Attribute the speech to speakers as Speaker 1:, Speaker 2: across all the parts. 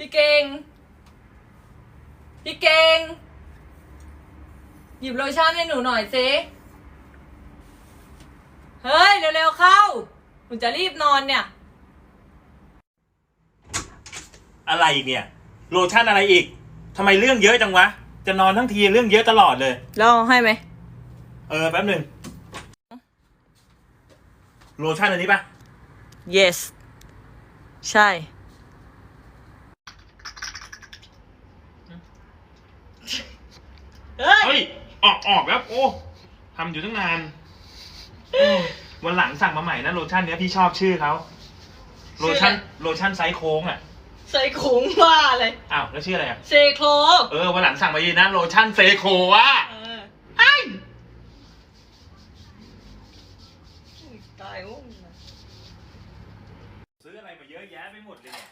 Speaker 1: พี่เก่ง พี่เก่ง หยิบโลชั่นให้หนูหน่อยสิเฮ้ย เร็วๆเข้า หนูจะรีบนอนเนี่ย
Speaker 2: อะไรอีกเนี่ย โลชั่นอะไรอีกทำไมเรื่องเยอะจังวะ จะนอนทั้งทีเรื่องเยอะตลอดเลย
Speaker 1: แล้วให้ไหม
Speaker 2: เออแป๊บหนึ่งโลชั่นอันนี้ปะ
Speaker 1: yes ใช่ เฮ้ย
Speaker 2: เฮ้ย ออกออกแล้วโอ้ทำอยู่ตั้งนานโอ้วันหลังสั่งมาใหม่นะโลชั่นเนี้ยพี่ชอบชื่อเขาโลชั่นโลชั่นไซส์โค้งอะ
Speaker 1: ใส่ขุงว่าเลย
Speaker 2: อ้าวแล้วชื่ออะไรอะ
Speaker 1: เซโคร
Speaker 2: เออวันหลังสั่งมายีนะโลชั่นเซโควะ
Speaker 1: เออ
Speaker 2: ไอ้
Speaker 1: ตายโอ้ย
Speaker 2: ซื้ออะไรมาเยอะแยะไปหมดเลยเนี่ย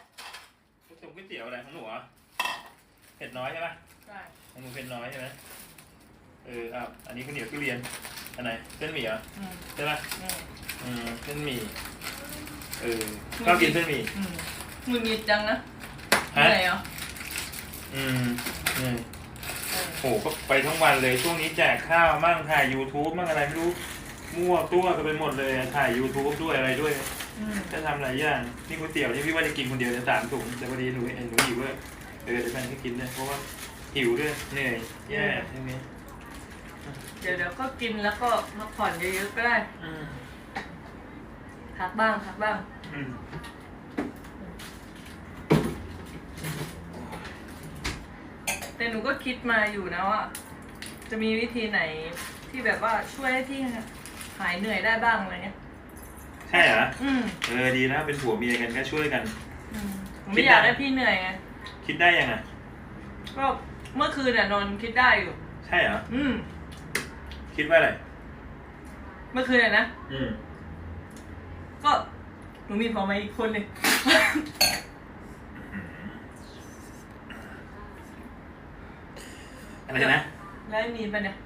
Speaker 2: ก๋วยเตี๋ยวก๋วยเตี๋ยวอะไรของหนูอะเผ็ดน้อยใช่ปะ
Speaker 1: ใช่
Speaker 2: ของหนูเผ็ดน้อยใช่ไหม เอออ้าวอันนี้ข้าวเหนียวทุเรียนอันไหนเส้นหมี่เหรอ
Speaker 1: อืม
Speaker 2: ใช่ปะ
Speaker 1: อืม
Speaker 2: อืมเส้นหมี่เออชอบกินเส้นหมี่
Speaker 1: อืมมึงหงิดจังนะ
Speaker 2: ฮะ
Speaker 1: เหนื่อยเหรอ
Speaker 2: อืมอืม
Speaker 1: เออ
Speaker 2: โหก็ไปทั้งวันเลยช่วงนี้แจกข้าวมั่งถ่าย YouTube มั่งอะไรไม่รู้ มั่วตัวกันไปหมดเลยถ่าย YouTube ด้วยอะไรด้วย
Speaker 1: อืม
Speaker 2: จะทำหลายอย่างนี่ก๋วยเตี๋ยวนี่พี่ว่าจะกินคนเดียวจะสามถุงแต่พอดีหนูเห็นหนูหิวเลยเออเดี๋ยวแฟนให้กินเนี่ยเพราะว่าหิวด้วยเหนื่อยแย่ช่วงนี้
Speaker 1: เดี๋ยวเดี๋ยวก็กินแล้วก็พักผ่อนเยอะๆก็ได้
Speaker 2: อืม
Speaker 1: พักบ้างพักบ้าง
Speaker 2: อืม
Speaker 1: แต่หนูก็คิดมาอยู่นะว่า จะมีวิธีไหนที่แบบว่าช่วยให้พี่หายเหนื่อยได้บ้างอะไรเงี้ย
Speaker 2: ใช่เหรอ
Speaker 1: อืม
Speaker 2: เออดีนะเป็นผัวเมียกันก็ช่วยกัน
Speaker 1: อืมหนูไม่อยากให้พี่เหนื่อยไง
Speaker 2: คิดได้ยังไง
Speaker 1: ก็เมื่อคืนน่ะนอนคิดได้อยู่
Speaker 2: ใช่เหรอ
Speaker 1: อืม
Speaker 2: คิดว่าอะไร
Speaker 1: เมื่อคืนน่ะนะ
Speaker 2: อืม
Speaker 1: ก็หนูมีผัวมาอีกคนหนึ่ง
Speaker 2: อะไรนะ
Speaker 1: แล้วไอ้มีนปะเนี่ย